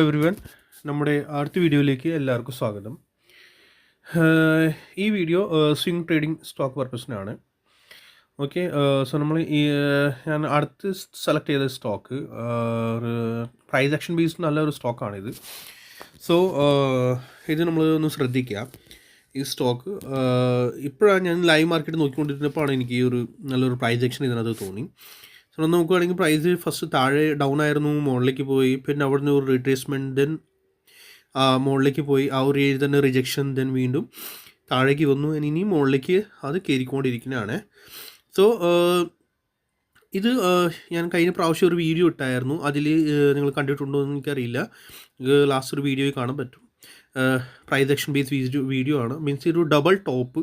Every one നമ്മുടെ അടുത്ത വീഡിയോയിലേക്ക് എല്ലാവർക്കും സ്വാഗതം. ഈ വീഡിയോ സ്വിംഗ് ട്രേഡിംഗ് സ്റ്റോക്ക് പർപ്പസിനാണ് ഓക്കെ സോ നമ്മൾ ഈ ഞാൻ അടുത്ത് സെലക്ട് ചെയ്ത സ്റ്റോക്ക് ഒരു പ്രൈസ് ആക്ഷൻ ബേസ്ഡ് നല്ലൊരു സ്റ്റോക്കാണിത് സോ ഇത് നമ്മൾ ഒന്ന് ശ്രദ്ധിക്കുക ഈ സ്റ്റോക്ക് ഇപ്പോഴാണ് ഞാൻ ലൈവ് മാർക്കറ്റ് നോക്കിക്കൊണ്ടിരുന്നപ്പോഴാണ് എനിക്ക് ഈ ഒരു നല്ലൊരു പ്രൈസ് ആക്ഷൻ ഇതിനകത്ത് തോന്നി. സോ നോക്കുകയാണെങ്കിൽ പ്രൈസ് ഫസ്റ്റ് താഴെ ഡൗൺ ആയിരുന്നു മുകളിലേക്ക് പോയി. പിന്നെ അവിടെ നിന്ന് ഒരു റീട്രേസ്മെന്റ് ദെൻ മുകളിലേക്ക് പോയി. ആ ഒരു ഏരിയ തന്നെ റിജക്ഷൻ ദെൻ വീണ്ടും താഴേക്ക് വന്നു. ഇനി മുകളിലേക്ക് അത് കയറിക്കൊണ്ടിരിക്കുന്നതാണ് സോ ഇത് ഞാൻ കഴിഞ്ഞ പ്രാവശ്യം ഒരു വീഡിയോ ഇട്ടായിരുന്നു. അതിൽ നിങ്ങൾ കണ്ടിട്ടുണ്ടോ എന്ന് എനിക്കറിയില്ല. ലാസ്റ്റ് ഒരു വീഡിയോയിൽ കാണാൻ പറ്റും. പ്രൈസ് ആക്ഷൻ ബേസ് വീഡിയോ ആണ്. മീൻസ് ഒരു ഡബിൾ ടോപ്പ്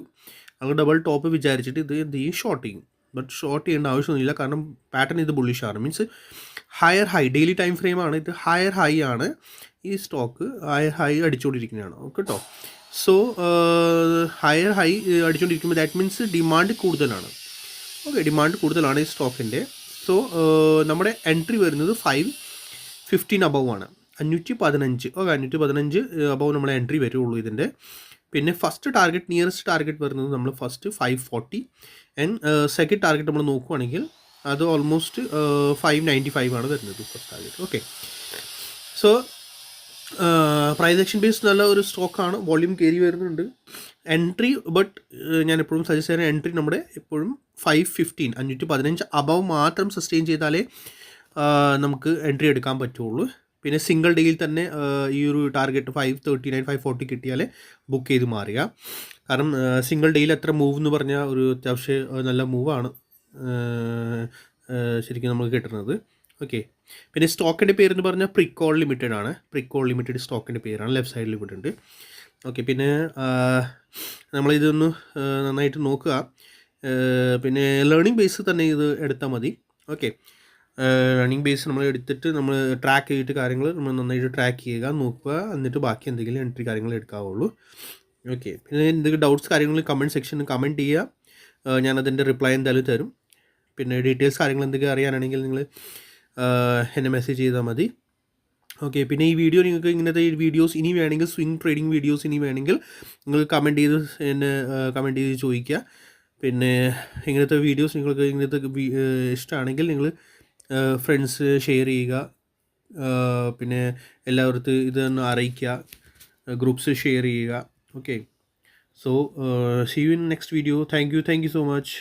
അങ്ങനെ ഡബിൾ ടോപ്പ് വിചാരിച്ചിട്ട് ഇത് എന്ത് ചെയ്യും? ഷോർട്ട് ചെയ്യും. ബട്ട് ഷോർട്ട് ചെയ്യേണ്ട ആവശ്യമൊന്നുമില്ല. കാരണം പാറ്റേൺ ഇത് ബുള്ളിഷാണ് means higher high daily time frame ആണ്. ഇത് ഹയർ ഹൈ ആണ്. ഈ സ്റ്റോക്ക് ഹയർ ഹൈ അടിച്ചുകൊണ്ടിരിക്കുന്നതാണ് കേട്ടോ സോ ഹയർ ഹൈ അടിച്ചുകൊണ്ടിരിക്കുമ്പോൾ ദാറ്റ് മീൻസ് ഡിമാൻഡ് കൂടുതലാണ്. ഓക്കെ ഡിമാൻഡ് കൂടുതലാണ് ഈ സ്റ്റോക്കിന്റെ സോ നമ്മുടെ എൻട്രി വരുന്നത് ഫൈവ് ഫിഫ്റ്റീൻ അബവ് ആണ്. അഞ്ഞൂറ്റി പതിനഞ്ച്. ഓക്കെ അഞ്ഞൂറ്റി പതിനഞ്ച് അബവ് നമ്മളെ എൻട്രി വരുള്ളൂ ഇതിന്റെ പിന്നെ ഫസ്റ്റ് ടാർഗറ്റ് നിയറസ്റ്റ് ടാർഗറ്റ് വരുന്നത് നമ്മൾ first five forty and second target നമ്മൾ നോക്കുകയാണെങ്കിൽ അത് ഓൾമോസ്റ്റ് ഫൈവ് നയന്റി ഫൈവ് ആണ് വരുന്നത് first target okay so price action base നല്ല ഒരു സ്റ്റോക്കാണ് വോളിയം കയറി വരുന്നുണ്ട്. എൻട്രി ബട്ട് ഞാൻ എപ്പോഴും സജസ്റ്റ് ചെയ്യുന്ന എൻട്രി നമ്മുടെ എപ്പോഴും ഫൈവ് ഫിഫ്റ്റീൻ അഞ്ഞൂറ്റി പതിനഞ്ച് അബവ് മാത്രം സസ്റ്റെയിൻ ചെയ്താലേ നമുക്ക് എൻട്രി എടുക്കാൻ പറ്റുള്ളൂ. പിന്നെ സിംഗിൾ ഡേയിൽ തന്നെ ഈ ഒരു target five thirty nine five forty കിട്ടിയാൽ ബുക്ക് ചെയ്ത് മാറുക. കാരണം സിംഗിൾ ഡേയിൽ എത്ര മൂവ് എന്ന് പറഞ്ഞാൽ ഒരു അത്യാവശ്യം നല്ല മൂവാണ് ശരിക്കും നമുക്ക് കിട്ടുന്നത്. ഓക്കെ പിന്നെ സ്റ്റോക്കിന്റെ പേരെന്ന് പറഞ്ഞാൽ പ്രിക്കോൾ ലിമിറ്റഡ് ആണ്. പ്രിക്കോൾ ലിമിറ്റഡ് സ്റ്റോക്കിന്റെ പേരാണ്. ലെഫ്റ്റ് സൈഡിൽ ഇവിടെ ഉണ്ട് ഓക്കെ പിന്നെ നമ്മളിതൊന്ന് നന്നായിട്ട് നോക്കുക. പിന്നെ ലേണിംഗ് ബേസ് തന്നെ ഇത് എടുത്താൽ മതി. ഓക്കെ റണ്ണിങ് ബേസ് നമ്മൾ എടുത്തിട്ട് നമ്മൾ ട്രാക്ക് ചെയ്തിട്ട് കാര്യങ്ങൾ നമ്മൾ നന്നായിട്ട് ട്രാക്ക് ചെയ്യുക നോക്കുക എന്നിട്ട് ബാക്കി എന്തെങ്കിലും എൻട്രി കാര്യങ്ങൾ എടുക്കാവുള്ളൂ. ഓക്കെ പിന്നെ എന്തെങ്കിലും ഡൗട്ട്സ് കാര്യങ്ങൾ കമന്റ് സെക്ഷനിൽ കമന്റ് ചെയ്യുക. ഞാനതിന്റെ റിപ്ലൈ എന്തായാലും തരും. പിന്നെ ഡീറ്റെയിൽസ് കാര്യങ്ങൾ എന്തെങ്കിലും അറിയാനാണെങ്കിൽ നിങ്ങൾ എന്നെ മെസ്സേജ് ചെയ്താൽ മതി. ഓക്കെ പിന്നെ ഈ വീഡിയോ നിങ്ങൾക്ക് ഇങ്ങനത്തെ വീഡിയോസ് ഇനി വേണമെങ്കിൽ സ്വിംഗ് ട്രേഡിംഗ് വീഡിയോസ് ഇനി വേണമെങ്കിൽ നിങ്ങൾ കമന്റ് ചെയ്ത് എന്നെ കമന്റ് ചെയ്ത് ചോദിക്കുക. പിന്നെ ഇങ്ങനത്തെ വീഡിയോസ് നിങ്ങൾക്ക് ഇങ്ങനത്തെ ഇഷ്ടമാണെങ്കിൽ നിങ്ങൾ ഫ്രണ്ട്സ് ഷെയർ ചെയ്യുക. പിന്നെ എല്ലാവർക്കും ഇതൊന്ന് അറിയിക്കുക. ഗ്രൂപ്പ്സ് ഷെയർ ചെയ്യുക. Okay so see you in next video thank you thank you so much